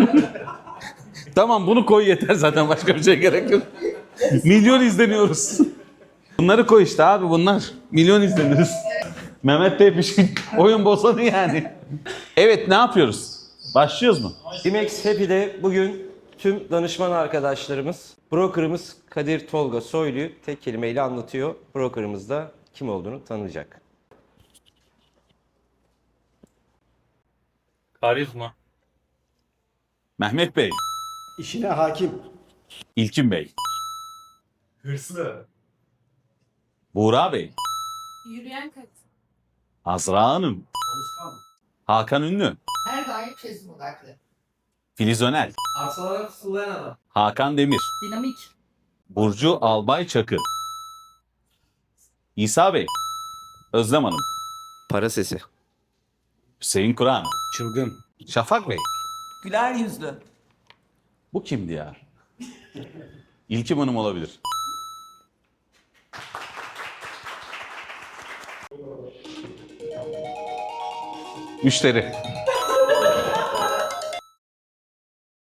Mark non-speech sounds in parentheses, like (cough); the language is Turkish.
(laughs) tamam bunu koy yeter zaten başka bir şey gerek yok. Milyon izleniyoruz. Bunları koy işte abi bunlar. Milyon izleniyoruz. Mehmet Tepişkin oyun bozanı yani. Evet ne yapıyoruz? Başlıyoruz mu? Dimex Happy'de bugün tüm danışman arkadaşlarımız, brokerımız Kadir Tolga Soylu'yu tek kelimeyle anlatıyor. Brokerımız da kim olduğunu tanıyacak. Karizma. Mehmet Bey, İşine hakim. İlkin Bey, Hırslı. Buğra Bey, Yürüyen kat. Azra Hanım, Çalışkan. Hakan Ünlü, Her daim çözüm odaklı. Filiz Önel, Arsalara fısıldayan adam. Hakan Demir, Dinamik. Burcu Albay Çakı, İsa Bey, Özlem Hanım, Para sesi. Hüseyin Kur'an, Çılgın. Şafak Bey. Güler yüzlü. Bu kimdi ya? İlkim Hanım olabilir. Müşteri.